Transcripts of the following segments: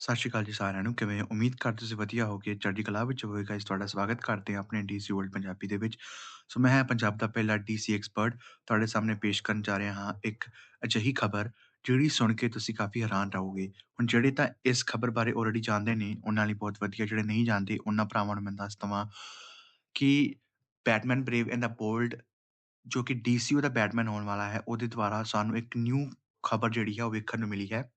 ਸਤਿ ਸ਼੍ਰੀ ਅਕਾਲ ਜੀ ਸਾਰਿਆਂ ਨੂੰ, ਕਿਵੇਂ ਹੋ? ਉਮੀਦ ਕਰਦੇ ਤੁਸੀਂ ਵਧੀਆ ਹੋਗੇ ਚੜ੍ਹਦੀ ਕਲਾ ਵਿੱਚ ਹੋਵੇਗਾ ਗਾਇਸ ਤੁਹਾਡਾ ਸਵਾਗਤ ਕਰਦੇ ਹਾਂ ਆਪਣੇ ਡੀਸੀ ਵਰਲਡ ਪੰਜਾਬੀ ਦੇ ਵਿੱਚ। ਸੋ ਮੈਂ ਹਾਂ ਪੰਜਾਬ ਦਾ ਪਹਿਲਾ ਡੀਸੀ ਐਕਸਪਰਟ ਤੁਹਾਡੇ ਸਾਹਮਣੇ ਪੇਸ਼ ਕਰਨ ਜਾ ਰਿਹਾ ਹਾਂ ਇੱਕ ਅਜਿਹੀ ਖਬਰ ਜਿਹੜੀ ਸੁਣ ਕੇ ਤੁਸੀਂ ਕਾਫੀ ਹੈਰਾਨ ਰਹੋਗੇ। ਹੁਣ ਜਿਹੜੇ ਤਾਂ ਇਸ ਖਬਰ ਬਾਰੇ ਆਲਰੇਡੀ ਜਾਣਦੇ ਨੇ, ਉਹਨਾਂ ਲਈ ਬਹੁਤ ਵਧੀਆ, ਜਿਹੜੇ ਨਹੀਂ ਜਾਣਦੇ, ਉਹਨਾਂ ਭਰਾਵਾਂ ਨੂੰ ਮੈਂ ਦੱਸ ਦਵਾਂ ਕਿ Batman brave and the bold ਜੋ ਕਿ ਡੀਸੀਯੂ ਦਾ ਬੈਟਮੈਨ ਹੋਣ ਵਾਲਾ ਹੈ, ਉਹਦੇ ਦੁਆਰਾ ਸਾਨੂੰ ਇੱਕ ਨਿਊ ਖਬਰ ਜਿਹੜੀ ਹੈ ਉਹ ਵੇਖਣ ਨੂੰ ਮਿਲੀ ਹੈ।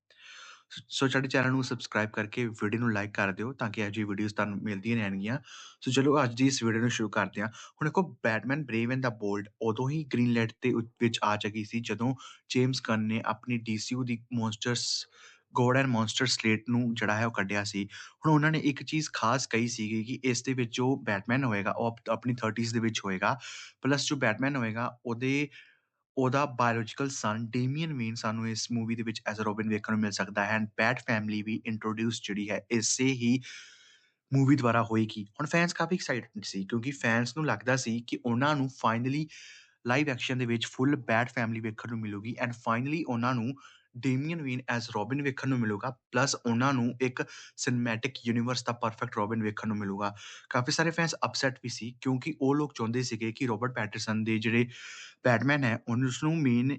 ਸੋ ਸਾਡੇ ਚੈਨਲ ਨੂੰ ਸਬਸਕ੍ਰਾਈਬ ਕਰਕੇ ਵੀਡੀਓ ਨੂੰ ਲਾਈਕ ਕਰ ਦਿਓ ਤਾਂ ਕਿ ਅਜਿਹੀ ਵੀਡੀਓਜ਼ ਤੁਹਾਨੂੰ ਮਿਲਦੀਆਂ ਰਹਿਣਗੀਆਂ। ਸੋ ਚਲੋ ਅੱਜ ਦੀ ਇਸ ਵੀਡੀਓ ਨੂੰ ਸ਼ੁਰੂ ਕਰਦੇ ਹਾਂ। ਹੁਣ ਦੇਖੋ Batman brave and the bold ਉਦੋਂ ਹੀ ਗ੍ਰੀਨ ਲੈਟ ਤੇ ਵਿੱਚ ਆ ਚੁੱਕੀ ਸੀ ਜਦੋਂ ਜੇਮਸ ਗਨ ਨੇ ਆਪਣੀ DCU the monsters god and monster slate ਨੂੰ ਜਿਹੜਾ ਹੈ ਉਹ ਕੱਢਿਆ ਸੀ। ਹੁਣ ਉਹਨਾਂ ਨੇ ਇੱਕ ਚੀਜ਼ ਖਾਸ ਕਹੀ ਸੀਗੀ ਕਿ ਇਸ ਦੇ ਵਿੱਚ ਜੋ ਬੈਟਮੈਨ ਹੋਏਗਾ, ਉਹ ਆਪਣੀ 30s ਦੇ ਵਿੱਚ ਹੋਏਗਾ। ਪਲੱਸ ਜੋ ਬੈਟਮੈਨ ਹੋਏਗਾ, ਉਹਦੇ ਉਹਦਾ ਬਾਇਓਲੋਜੀਕਲ ਸਨ ਡੇਮੀਅਨ ਵੇਨ ਸਾਨੂੰ ਇਸ ਮੂਵੀ ਦੇ ਵਿੱਚ ਐਜ਼ ਅ ਰੋਬਿਨ ਵੇਖਣ ਨੂੰ ਮਿਲ ਸਕਦਾ ਹੈ ਐਂਡ ਬੈਟ ਫੈਮਿਲੀ ਵੀ ਇੰਟਰੋਡਿਊਸ ਜਿਹੜੀ ਹੈ ਇਸੇ ਹੀ ਮੂਵੀ ਦੁਆਰਾ ਹੋਏਗੀ। ਹੁਣ ਫੈਨਸ ਕਾਫੀ ਐਕਸਾਈਟਡ ਸੀ ਕਿਉਂਕਿ ਫੈਨਸ ਨੂੰ ਲੱਗਦਾ ਸੀ ਕਿ ਉਹਨਾਂ ਨੂੰ ਫਾਈਨਲੀ ਲਾਈਵ ਐਕਸ਼ਨ ਦੇ ਵਿੱਚ ਫੁੱਲ ਬੈਟ ਫੈਮਿਲੀ ਵੇਖਣ ਨੂੰ ਮਿਲੂਗੀ ਐਂਡ ਫਾਈਨਲੀ ਉਹਨਾਂ ਨੂੰ ਡੇਮੀਅਨ ਵੀਨ ਐਜ਼ ਰੋਬਿਨ ਵੇਖਣ ਨੂੰ ਮਿਲੂਗਾ ਪਲੱਸ ਉਹਨਾਂ ਨੂੰ ਇੱਕ ਸਿਨੇਮੈਟਿਕ ਯੂਨੀਵਰਸ ਦਾ ਪਰਫੈਕਟ ਰੋਬਿਨ ਵੇਖਣ ਨੂੰ ਮਿਲੂਗਾ। ਕਾਫੀ ਸਾਰੇ ਫੈਨਸ ਅਪਸੈਟ ਵੀ ਸੀ, ਕਿਉਂਕਿ ਉਹ ਲੋਕ ਚਾਹੁੰਦੇ ਸੀਗੇ ਕਿ ਰੋਬਰਟ ਪੈਟਰਸਨ ਦੇ ਜਿਹੜੇ ਬੈਟਮੈਨ ਹੈ ਉਸ ਨੂੰ main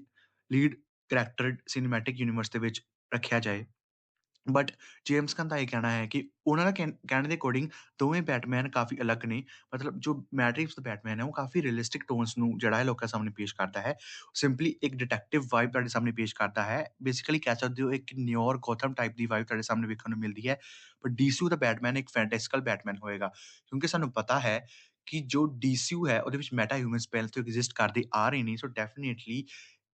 lead character cinematic universe ਦੇ ਵਿੱਚ ਰੱਖਿਆ ਜਾਏ। ਬਟ ਜੇਮਸ ਕਨ ਦਾ ਇਹ ਕਹਿਣਾ ਹੈ ਕਿ ਉਹਨਾਂ ਦਾ ਕਹਿਣ ਦੇ ਅਕੋਰਡਿੰਗ ਦੋਵੇਂ ਬੈਟਮੈਨ ਕਾਫੀ ਅਲੱਗ ਨੇ। ਮਤਲਬ ਜੋ ਮੈਟ੍ਰਿਕਸ ਦਾ ਬੈਟਮੈਨ ਹੈ, ਉਹ ਕਾਫੀ ਰੀਅਲਿਸਟਿਕ ਟੋਨਸ ਨੂੰ ਜਿਹੜਾ ਹੈ ਲੋਕਾਂ ਸਾਹਮਣੇ ਪੇਸ਼ ਕਰਦਾ ਹੈ। ਸਿੰਪਲੀ ਇੱਕ ਡਿਟੈਕਟਿਵ ਵਾਈਬ ਤੁਹਾਡੇ ਸਾਹਮਣੇ ਪੇਸ਼ ਕਰਦਾ ਹੈ। ਬੇਸਿਕਲੀ ਕਹਿ ਸਕਦੇ ਹੋ ਇੱਕ ਨਿਊਯਾਰਕ ਗੋਥਮ ਟਾਈਪ ਦੀ ਵਾਈਬ ਤੁਹਾਡੇ ਸਾਹਮਣੇ ਵੇਖਣ ਨੂੰ ਮਿਲਦੀ ਹੈ। ਪਰ ਡੀਸੂ ਦਾ ਬੈਟਮੈਨ ਇੱਕ ਫੈਂਟੈਸਟੀਕਲ ਬੈਟਮੈਨ ਹੋਏਗਾ। ਕਿਉਂਕਿ ਸਾਨੂੰ ਪਤਾ ਹੈ ਕਿ ਜੋ ਡੀਸੀਯੂ ਹੈ, ਉਹਦੇ ਵਿੱਚ ਮੈਟਾ ਹਿਊਮਨ ਸਪੈਲ ਤੋਂ ਐਗਜ਼ਿਸਟ ਕਰਦੇ ਆ ਰਹੇ ਨੇ। ਸੋ ਡੈਫੀਨਿਟਲੀ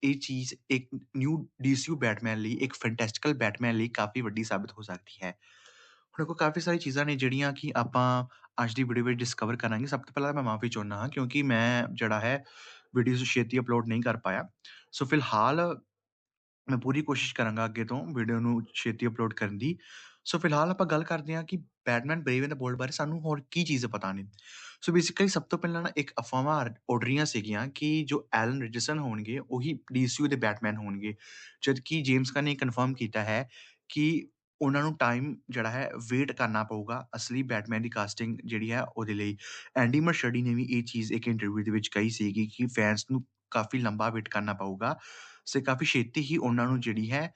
ਇਹ ਚੀਜ਼ ਇੱਕ ਨਿਊ ਡੀਸੀਯੂ ਬੈਟਮੈਨ ਲਈ, ਇੱਕ ਫੈਂਟੈਸਟੀਕਲ ਬੈਟਮੈਨ ਲਈ ਕਾਫੀ ਵੱਡੀ ਸਾਬਤ ਹੋ ਸਕਦੀ ਹੈ। ਹੁਣ ਕੋ ਕਾਫੀ ਸਾਰੀ ਚੀਜ਼ਾਂ ਨੇ ਜਿਹੜੀਆਂ ਕਿ ਆਪਾਂ ਅੱਜ ਦੀ ਵੀਡੀਓ ਵਿੱਚ ਡਿਸਕਵਰ ਕਰਾਂਗੇ। ਸਭ ਤੋਂ ਪਹਿਲਾਂ ਮੈਂ ਮਾਫੀ ਚਾਹੁੰਦਾ ਹਾਂ ਕਿਉਂਕਿ ਮੈਂ ਜਿਹੜਾ ਹੈ ਵੀਡੀਓਜ਼ ਛੇਤੀ ਅਪਲੋਡ ਨਹੀਂ ਕਰ ਪਾਇਆ। ਸੋ ਫਿਲਹਾਲ ਮੈਂ ਪੂਰੀ ਕੋਸ਼ਿਸ਼ ਕਰਾਂਗਾ ਅੱਗੇ ਤੋਂ ਵੀਡੀਓ ਨੂੰ ਛੇਤੀ ਅਪਲੋਡ ਕਰਨ ਦੀ। ਸੋ ਫਿਲਹਾਲ ਆਪਾਂ ਗੱਲ ਕਰਦੇ ਹਾਂ ਕਿ Batman brave and the bold ਬਾਰੇ ਸਾਨੂੰ ਹੋਰ ਕੀ ਚੀਜ਼ ਪਤਾ ਨੇ ਸੋ ਬੇਸਿਕਲੀ ਸਭ ਤੋਂ ਪਹਿਲਾਂ ਨਾ ਇੱਕ ਅਫਵਾਹਾਂ ਉੱਡ ਰਹੀਆਂ ਸੀਗੀਆਂ ਕਿ ਜੋ ਐਲਨ ਰਿਚਰਸਨ ਹੋਣਗੇ ਉਹੀ ਡੀਸੀਯੂ ਦੇ ਬੈਟਮੈਨ ਹੋਣਗੇ ਜਦ ਕਿ ਜੇਮਸ ਕਨ ਨੇ ਕਨਫਰਮ ਕੀਤਾ ਹੈ ਕਿ ਉਹਨਾਂ ਨੂੰ ਟਾਈਮ ਜਿਹੜਾ ਹੈ ਵੇਟ ਕਰਨਾ ਪਊਗਾ ਅਸਲੀ ਬੈਟਮੈਨ ਦੀ ਕਾਸਟਿੰਗ ਜਿਹੜੀ ਹੈ ਉਹਦੇ ਲਈ ਐਂਡੀ ਮਰਸ਼ਡੀ ਨੇ ਵੀ ਇਹ ਚੀਜ਼ ਇੱਕ ਇੰਟਰਵਿਊ ਦੇ ਵਿੱਚ ਕਹੀ ਸੀਗੀ ਕਿ ਫੈਨਸ ਨੂੰ ਕਾਫੀ ਲੰਬਾ ਵੇਟ ਕਰਨਾ ਪਊਗਾ ਸੇ ਕਾਫੀ ਛੇਤੀ ਹੀ ਉਹਨਾਂ ਨੂੰ ਜਿਹੜੀ ਹੈ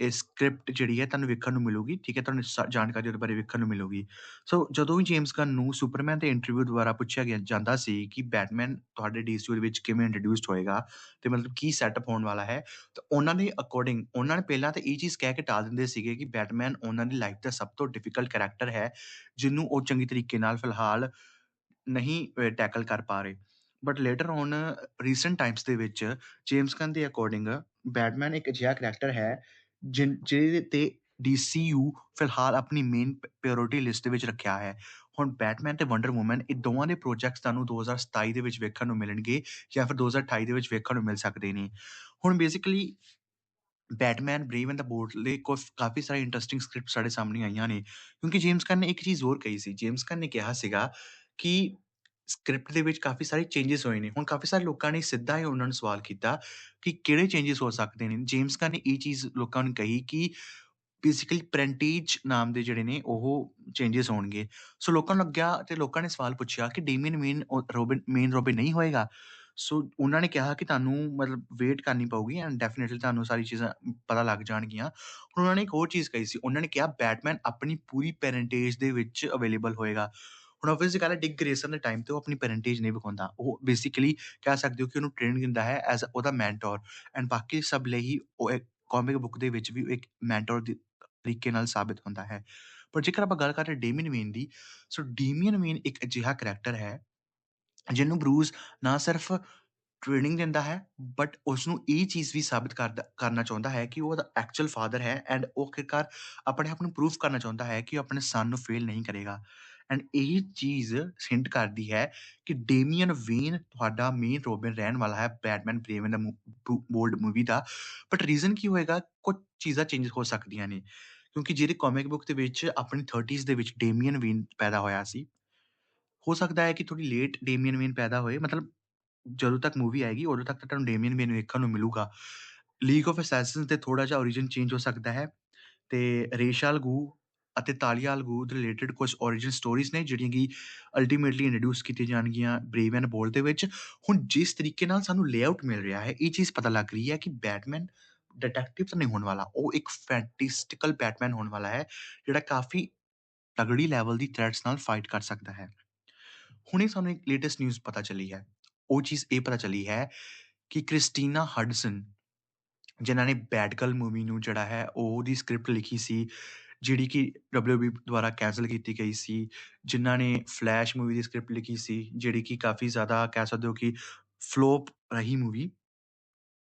ਇਹ ਸਕ੍ਰਿਪਟ ਜਿਹੜੀ ਹੈ ਤੁਹਾਨੂੰ ਵੇਖਣ ਨੂੰ ਮਿਲੂਗੀ, ਠੀਕ ਹੈ? ਤੁਹਾਨੂੰ ਜਾਣਕਾਰੀ ਉਹਦੇ ਬਾਰੇ ਵੇਖਣ ਨੂੰ ਮਿਲੂਗੀ। ਸੋ ਜਦੋਂ ਵੀ ਜੇਮਸ ਗਨ ਨੂੰ ਸੁਪਰਮੈਨ ਦੇ ਇੰਟਰਵਿਊ ਦੁਆਰਾ ਪੁੱਛਿਆ ਗਿਆ, ਜਾਂਦਾ ਸੀ ਕਿ ਬੈਟਮੈਨ ਤੁਹਾਡੇ ਡੀਸੀਯੂ ਦੇ ਵਿੱਚ ਕਿਵੇਂ ਇੰਟਰੋਡਿਊਸਡ ਹੋਏਗਾ ਤੇ ਮਤਲਬ ਕੀ ਸੈਟਅਪ ਹੋਣ ਵਾਲਾ ਹੈ, ਤਾਂ ਉਹਨਾਂ ਦੇ ਅਕੋਰਡਿੰਗ ਉਹਨਾਂ ਨੇ ਪਹਿਲਾਂ ਤਾਂ ਇਹ ਚੀਜ਼ ਕਹਿ ਕੇ ਟਾਲ ਦਿੰਦੇ ਸੀਗੇ ਕਿ ਬੈਟਮੈਨ ਉਹਨਾਂ ਦੀ ਲਾਈਫ ਦਾ ਸਭ ਤੋਂ ਡਿਫਿਕਲਟ ਕੈਰੈਕਟਰ ਹੈ, ਜਿਹਨੂੰ ਉਹ ਚੰਗੀ ਤਰੀਕੇ ਨਾਲ ਫਿਲਹਾਲ ਨਹੀਂ ਟੈਕਲ ਕਰ ਪਾ ਰਹੇ। But later on recent times ਦੇ ਵਿੱਚ ਜੇਮਸ ਗਨ ਦੇ ਅਕੋਰਡਿੰਗ ਬੈਟਮੈਨ ਇੱਕ ਅਜਿਹਾ ਕੈਰੈਕਟਰ ਹੈ ਜਿਹਦੇ ਤੇ ਡੀ ਸੀ ਯੂ ਫਿਲਹਾਲ ਆਪਣੀ ਮੇਨ ਪ੍ਰਾਇੋਰਟੀ ਲਿਸਟ ਵਿੱਚ ਰੱਖਿਆ ਹੈ। ਹੁਣ ਬੈਟਮੈਨ ਅਤੇ ਵੰਡਰ ਵੂਮੈਨ ਇਹ ਦੋਵਾਂ ਦੇ ਪ੍ਰੋਜੈਕਟਸ ਤੁਹਾਨੂੰ 2027 ਦੇ ਵਿੱਚ ਵੇਖਣ ਨੂੰ ਮਿਲਣਗੇ ਜਾਂ ਫਿਰ 2028 ਦੇ ਵਿੱਚ ਵੇਖਣ ਨੂੰ ਮਿਲ ਸਕਦੇ ਨੇ। ਹੁਣ basically Batman brave and the bold ਲਈ ਕਾਫੀ ਸਾਰੇ ਇੰਟਰਸਟਿੰਗ ਸਕ੍ਰਿਪਟ ਸਾਡੇ ਸਾਹਮਣੇ ਆਈਆਂ ਨੇ। ਕਿਉਂਕਿ ਜੇਮਸ ਕਨ ਨੇ ਇੱਕ ਚੀਜ਼ ਹੋਰ ਕਹੀ ਸੀ। ਜੇਮਸ ਕਨ ਨੇ ਕਿਹਾ ਸੀਗਾ ਕਿ ਸਕ੍ਰਿਪਟ ਦੇ ਵਿੱਚ ਕਾਫੀ ਸਾਰੇ ਚੇਂਜਸ ਹੋਏ ਨੇ। ਹੁਣ ਕਾਫੀ ਸਾਰੇ ਲੋਕਾਂ ਨੇ ਸਿੱਧਾ ਹੀ ਉਹਨਾਂ ਨੂੰ ਸਵਾਲ ਕੀਤਾ ਕਿ ਕਿਹੜੇ ਚੇਂਜਸ ਹੋ ਸਕਦੇ ਨੇ। ਜੇਮਸ ਗਨ ਨੇ ਇਹ ਚੀਜ਼ ਲੋਕਾਂ ਨੂੰ ਕਹੀ ਕਿ ਬੇਸਿਕਲੀ ਪ੍ਰੈਂਟੇਜ ਨਾਮ ਦੇ ਜਿਹੜੇ ਨੇ ਉਹ ਚੇਂਜਸ ਹੋਣਗੇ। ਸੋ ਲੋਕਾਂ ਨੂੰ ਲੱਗਿਆ ਤੇ ਲੋਕਾਂ ਨੇ ਸਵਾਲ ਪੁੱਛਿਆ ਕਿ Damian main Robin main Robin ਨਹੀਂ ਹੋਏਗਾ। ਸੋ ਉਹਨਾਂ ਨੇ ਕਿਹਾ ਕਿ ਤੁਹਾਨੂੰ ਮਤਲਬ ਵੇਟ ਕਰਨੀ ਪਊਗੀ ਐਂਡ ਡੈਫੀਨਿਟਲੀ ਤੁਹਾਨੂੰ ਸਾਰੀ ਚੀਜ਼ਾਂ ਪਤਾ ਲੱਗ ਜਾਣਗੀਆਂ। ਹੁਣ ਉਹਨਾਂ ਨੇ ਇੱਕ ਹੋਰ ਚੀਜ਼ ਕਹੀ ਸੀ। ਉਹਨਾਂ ਨੇ ਕਿਹਾ ਬੈਟਮੈਨ ਆਪਣੀ ਪੂਰੀ ਪੈਰੈਂਟੇਜ ਦੇ ਵਿੱਚ ਅਵੇਲੇਬਲ ਹੋਏਗਾ। ਹੁਣ ਆਬਵੀਅਸਲੀ ਗੱਲ ਹੈ ਡਿਕ ਗ੍ਰੇਸਨ ਦੇ ਟਾਈਮ ਤੇ ਉਹ ਆਪਣੀ ਪੈਰੈਂਟੇਜ ਨਹੀਂ ਵਿਖਾਉਂਦਾ। ਉਹ ਬੇਸਿਕਲੀ ਕਹਿ ਸਕਦੇ ਹੋ ਕਿ ਉਹਨੂੰ ਟ੍ਰੇਨਿੰਗ ਦਿੰਦਾ ਹੈ ਐਜ਼ ਉਹਦਾ ਮੈਂਟਰ ਐਂਡ ਬਾਕੀ ਸਭ ਲਈ ਉਹ ਇੱਕ ਕਾਮਿਕ ਬੁੱਕ ਦੇ ਵਿੱਚ ਵੀ ਇੱਕ ਮੈਂਟਰ ਦੀ ਤਰੀਕੇ ਨਾਲ ਸਾਬਿਤ ਹੁੰਦਾ ਹੈ। ਪਰ ਜੇਕਰ ਆਪਾਂ ਗੱਲ ਕਰੀਏ ਡੇਮੀਨ ਵੇਨ ਦੀ ਸੋ ਡੇਮੀਨ ਵੇਨ ਇੱਕ ਅਜਿਹਾ ਕੈਰੈਕਟਰ ਹੈ ਜਿਹਨੂੰ ਬਰੂਸ ਨਾ ਸਿਰਫ ਟ੍ਰੇਨਿੰਗ ਦਿੰਦਾ ਹੈ ਬਟ ਉਸ ਨੂੰ ਇਹ ਚੀਜ਼ ਵੀ ਸਾਬਿਤ ਕਰਨਾ ਚਾਹੁੰਦਾ ਹੈ ਕਿ ਉਹ ਉਹਦਾ ਐਕਚੁਅਲ ਫਾਦਰ ਹੈ ਐਂਡ ਉਹ ਆਖਿਰਕਾਰ ਆਪਣੇ ਆਪ ਨੂੰ ਪ੍ਰੂਫ ਕਰਨਾ ਚਾਹੁੰਦਾ ਹੈ ਕਿ ਉਹ ਆਪਣੇ ਸਨ ਨੂੰ ਫੇਲ ਨਹੀਂ ਕਰੇਗਾ। ਐਂਡ ਇਹੀ ਚੀਜ਼ ਹਿੰਟ ਕਰਦੀ ਹੈ ਕਿ ਡੇਮੀਅਨ ਵੇਨ ਤੁਹਾਡਾ ਮੇਨ ਰੋਬਿਨ ਰਹਿਣ ਵਾਲਾ ਹੈ Batman brave and the bold movie the. But reason ਕੀ ਹੋਏਗਾ? ਕੁਝ ਚੀਜ਼ਾਂ ਚੇਂਜ ਹੋ ਸਕਦੀਆਂ ਨੇ। ਕਿਉਂਕਿ ਜਿਹੜੇ ਕਾਮਿਕ ਬੁੱਕ ਦੇ ਵਿੱਚ ਆਪਣੀ 30s ਦੇ ਵਿੱਚ ਡੇਮੀਅਨ ਵੇਨ ਪੈਦਾ ਹੋਇਆ ਸੀ। ਹੋ ਸਕਦਾ ਹੈ ਕਿ ਥੋੜੀ ਲੇਟ ਡੇਮੀਅਨ ਵੇਨ ਪੈਦਾ ਹੋਏ। ਮਤਲਬ ਜਦੋਂ ਤੱਕ ਮੂਵੀ ਆਏਗੀ, ਉਦੋਂ ਤੱਕ ਤੁਹਾਨੂੰ ਡੇਮੀਅਨ ਵੇਨ ਵੇਖਣ ਨੂੰ ਮਿਲੂਗਾ। ਲੀਗ ਆਫ ਅਸੈਸਿਨਸ ਤੇ ਥੋੜਾ ਜਿਹਾ origin ਚੇਂਜ ਹੋ ਸਕਦਾ ਹੈ। ਤੇ ਰੇਸ਼ਾਲ ਗੂ ਅਤੇ ਤਾਲੀਆ ਅਲ ਦੇ ਰਿਲੇਟਡ ਕੁਝ origin ਸਟੋਰੀਜ਼ ਨੇ, ਜਿਹੜੀਆਂ ਕਿ ਅਲਟੀਮੇਟਲੀ ਇੰਟਰੋਡਿਊਸ ਕੀਤੀਆਂ ਜਾਣਗੀਆਂ ਬਰੇਵ ਐਂਡ ਬੋਲਡ ਦੇ ਵਿੱਚ। ਹੁਣ ਜਿਸ ਤਰੀਕੇ ਨਾਲ ਸਾਨੂੰ ਲੇਆਊਟ ਮਿਲ ਰਿਹਾ ਹੈ, ਇਹ ਚੀਜ਼ ਪਤਾ ਲੱਗ ਰਹੀ ਹੈ ਕਿ ਬੈਟਮੈਨ ਡਿਟੈਕਟਿਵ ਤਾਂ ਨਹੀਂ ਹੋਣ ਵਾਲਾ, ਉਹ ਇੱਕ ਫੈਂਟਿਸਟੀਕਲ ਬੈਟਮੈਨ ਹੋਣ ਵਾਲਾ ਹੈ, ਜਿਹੜਾ ਕਾਫੀ ਤਗੜੀ ਲੈਵਲ ਦੀ ਥ੍ਰੈਟਸ ਨਾਲ ਫਾਈਟ ਕਰ ਸਕਦਾ ਹੈ। ਹੁਣੇ ਸਾਨੂੰ ਇੱਕ ਲੇਟੈਸਟ ਨਿਊਜ਼ ਪਤਾ ਚੱਲੀ ਹੈ। ਉਹ ਚੀਜ਼ ਇਹ ਪਤਾ ਚੱਲੀ ਹੈ ਕਿ ਕ੍ਰਿਸਟੀਨਾ ਹਡਸਨ, ਜਿਨ੍ਹਾਂ ਨੇ ਬੈਡ ਗਰਲ ਮੂਵੀ ਨੂੰ ਜਿਹੜਾ ਹੈ, ਉਹਦੀ ਸਕ੍ਰਿਪਟ ਲਿਖੀ ਸੀ ਜਿਹੜੀ ਕਿ ਡਬਲਯੂਬੀ ਦੁਆਰਾ ਕੈਂਸਲ ਕੀਤੀ ਗਈ ਸੀ, ਜਿਨ੍ਹਾਂ ਨੇ ਫਲੈਸ਼ ਮੂਵੀ ਦੀ ਸਕ੍ਰਿਪਟ ਲਿਖੀ ਸੀ, ਜਿਹੜੀ ਕਿ ਕਾਫੀ ਜ਼ਿਆਦਾ ਕਹਿ ਸਕਦੇ ਹੋ ਕਿ ਫਲੋਪ ਰਹੀ ਮੂਵੀ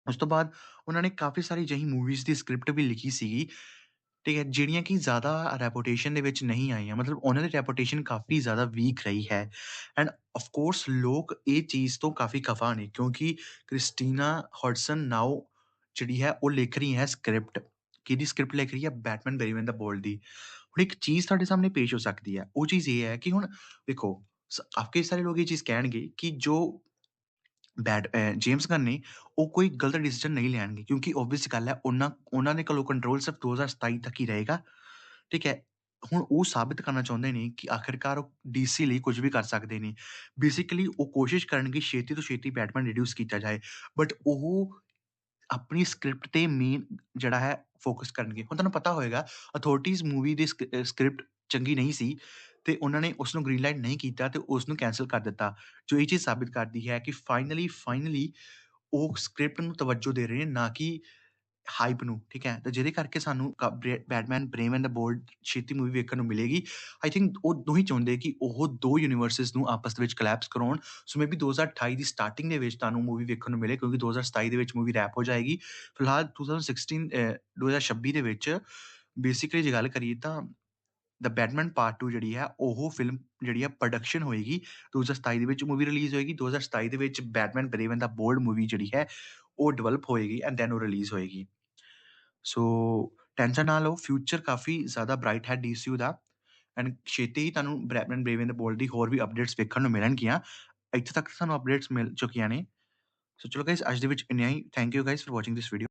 ਉਸ ਤੋਂ ਬਾਅਦ ਉਹਨਾਂ ਨੇ ਕਾਫੀ ਸਾਰੀ ਜਿਹੀ ਮੂਵੀਜ਼ ਦੀ ਸਕ੍ਰਿਪਟ ਵੀ ਲਿਖੀ ਸੀਗੀ ਠੀਕ ਹੈ ਜਿਹੜੀਆਂ ਕਿ ਜ਼ਿਆਦਾ ਰੈਪੂਟੇਸ਼ਨ ਦੇ ਵਿੱਚ ਨਹੀਂ ਆਈਆਂ, ਮਤਲਬ ਉਹਨਾਂ ਦੀ ਰੈਪੂਟੇਸ਼ਨ ਕਾਫੀ ਜ਼ਿਆਦਾ ਵੀਕ ਰਹੀ ਹੈ। ਐਂਡ ਆਫ ਕੋਰਸ ਲੋਕ ਇਹ ਚੀਜ਼ ਤੋਂ ਕਾਫੀ ਖਫਾ ਨੇ, ਕਿਉਂਕਿ ਕ੍ਰਿਸਟੀਨਾ ਹਡਸਨ ਨਾਓ ਜਿਹੜੀ ਹੈ ਉਹ ਲਿਖ ਰਹੀ ਹੈ ਸਕ੍ਰਿਪਟ ਕਿਹਦੀ ਸਕ੍ਰਿਪਟ ਲਿਖ ਰਹੀ ਹੈ ਬੈਟਮੈਨ ਬੈਰੀਮੈਨ ਦਾ ਬੋਲਡ ਦੀ ਹੁਣ ਇੱਕ ਚੀਜ਼ ਤੁਹਾਡੇ ਸਾਹਮਣੇ ਪੇਸ਼ ਹੋ ਸਕਦੀ ਹੈ ਉਹ ਚੀਜ਼ ਇਹ ਹੈ ਕਿ ਹੁਣ ਵੇਖੋ ਆਪਕੇ ਸਾਰੇ ਲੋਕ ਇਹ ਚੀਜ਼ ਕਹਿਣਗੇ ਕਿ ਜੋ ਬੈਟ ਜੇਮਸ ਗਨ ਨੇ ਉਹ ਕੋਈ ਗਲਤ ਡਿਸੀਜਨ ਨਹੀਂ ਲੈਣਗੇ ਕਿਉਂਕਿ ਓਬਵੀਅਸ ਗੱਲ ਹੈ ਉਹਨਾਂ ਉਹਨਾਂ ਦੇ ਕੋਲੋਂ ਕੰਟਰੋਲ ਸਿਰਫ 2027 ਤੱਕ ਹੀ ਰਹੇਗਾ ਠੀਕ ਹੈ ਹੁਣ ਉਹ ਸਾਬਿਤ ਕਰਨਾ ਚਾਹੁੰਦੇ ਨੇ ਕਿ ਆਖਿਰਕਾਰ ਉਹ ਡੀਸੀ ਲਈ ਕੁਝ ਵੀ ਕਰ ਸਕਦੇ ਨੇ ਬੇਸਿਕਲੀ ਉਹ ਕੋਸ਼ਿਸ਼ ਕਰਨਗੇ ਛੇਤੀ ਤੋਂ ਛੇਤੀ ਬੈਟਮੈਨ ਰਿਡਿਊਸ ਕੀਤਾ ਜਾਏ ਬਟ ਉਹ ਆਪਣੀ ਸਕ੍ਰਿਪਟ ਤੇ ਮੇਨ ਜਿਹੜਾ ਹੈ ਫੋਕਸ ਕਰਨਗੇ। ਹੁਣ ਤੁਹਾਨੂੰ ਪਤਾ ਹੋਏਗਾ ਅਥਾਰਟੀਜ਼ ਮੂਵੀ ਦੀ ਸਕ੍ਰਿਪਟ ਚੰਗੀ ਨਹੀਂ ਸੀ ਤੇ ਉਹਨਾਂ ਨੇ ਉਸ ਨੂੰ ਗ੍ਰੀਨ ਲਾਈਟ ਨਹੀਂ ਕੀਤਾ ਤੇ ਉਸ ਨੂੰ ਕੈਨਸਲ ਕਰ ਦਿੱਤਾ, ਜੋ ਇਹ ਚੀਜ਼ ਸਾਬਿਤ ਕਰਦੀ ਹੈ ਕਿ ਫਾਈਨਲੀ ਫਾਈਨਲੀ ਉਹ ਸਕ੍ਰਿਪਟ ਨੂੰ ਤਵੱਜੋ ਦੇ ਰਹੇ ਨੇ, ਨਾ ਕਿ ਹਾਈਪ ਨੂੰ ਠੀਕ ਹੈ? ਤਾਂ ਜਿਹਦੇ ਕਰਕੇ ਸਾਨੂੰ Batman brave and the bold ਛੇਤੀ ਮੂਵੀ ਵੇਖਣ ਨੂੰ ਮਿਲੇਗੀ। ਆਈ ਥਿੰਕ ਉਹ ਦੋਹੀ ਚਾਹੁੰਦੇ ਕਿ ਉਹ ਦੋ ਯੂਨੀਵਰਸਿਸ ਨੂੰ ਆਪਸ ਦੇ ਵਿੱਚ ਕਲੈਪਸ ਕਰਾਉਣ। ਸੋ ਮੇਬੀ 2028 ਦੀ ਸਟਾਰਟਿੰਗ ਦੇ ਵਿੱਚ ਤੁਹਾਨੂੰ ਮੂਵੀ ਵੇਖਣ ਨੂੰ ਮਿਲੇ ਕਿਉਂਕਿ 2027 ਦੇ ਵਿੱਚ ਮੂਵੀ ਰੈਪ ਹੋ ਜਾਏਗੀ। ਫਿਲਹਾਲ 2016 ਅਹ, 2026 ਦੇ ਵਿੱਚ ਬੇਸਿਕਲੀ ਜੇ ਗੱਲ ਕਰੀਏ ਤਾਂ ਦ ਬੈਟਮੈਨ ਪਾਰਟ 2 ਜਿਹੜੀ ਹੈ ਉਹ ਫਿਲਮ ਜਿਹੜੀ ਹੈ ਪ੍ਰੋਡਕਸ਼ਨ ਹੋਏਗੀ। 2027 ਦੇ ਵਿੱਚ ਮੂਵੀ ਰਿਲੀਜ਼ ਹੋਏਗੀ। 2027 ਦੇ ਵਿੱਚ ਬੈਟਮੈਨ ਬਰੇਵਨ ਦਾ ਬੋਲਡ ਮੂਵੀ ਜਿਹੜੀ ਹੈ ਉਹ ਡਿਵੈਲਪ ਹੋਏਗੀ ਐਂਡ ਦੈਨ ਉਹ ਰਿਲੀਜ਼ ਹੋਏਗੀ। ਸੋ ਟੈਨਸ਼ਨ ਨਾ ਲਓ ਫਿਊਚਰ ਕਾਫੀ ਜ਼ਿਆਦਾ ਬ੍ਰਾਈਟ ਹੈ ਡੀਸੀਯੂ ਦਾ। ਐਂਡ ਛੇਤੀ ਹੀ ਤੁਹਾਨੂੰ ਬੈਟਮੈਨ ਬਰੇਵਨ ਦਾ ਬੋਲਡ ਦੀ ਹੋਰ ਵੀ ਅਪਡੇਟਸ ਵੇਖਣ ਨੂੰ ਮਿਲਣਗੀਆਂ। ਇੱਥੇ ਤੱਕ ਸਾਨੂੰ ਅਪਡੇਟਸ ਮਿਲ ਚੁੱਕੀਆਂ ਨੇ। ਸੋ ਚਲੋ ਗਾਇਸ ਅੱਜ ਦੇ ਵਿੱਚ ਇੰਨਾ ਹੀ। Thank you guys for watching this video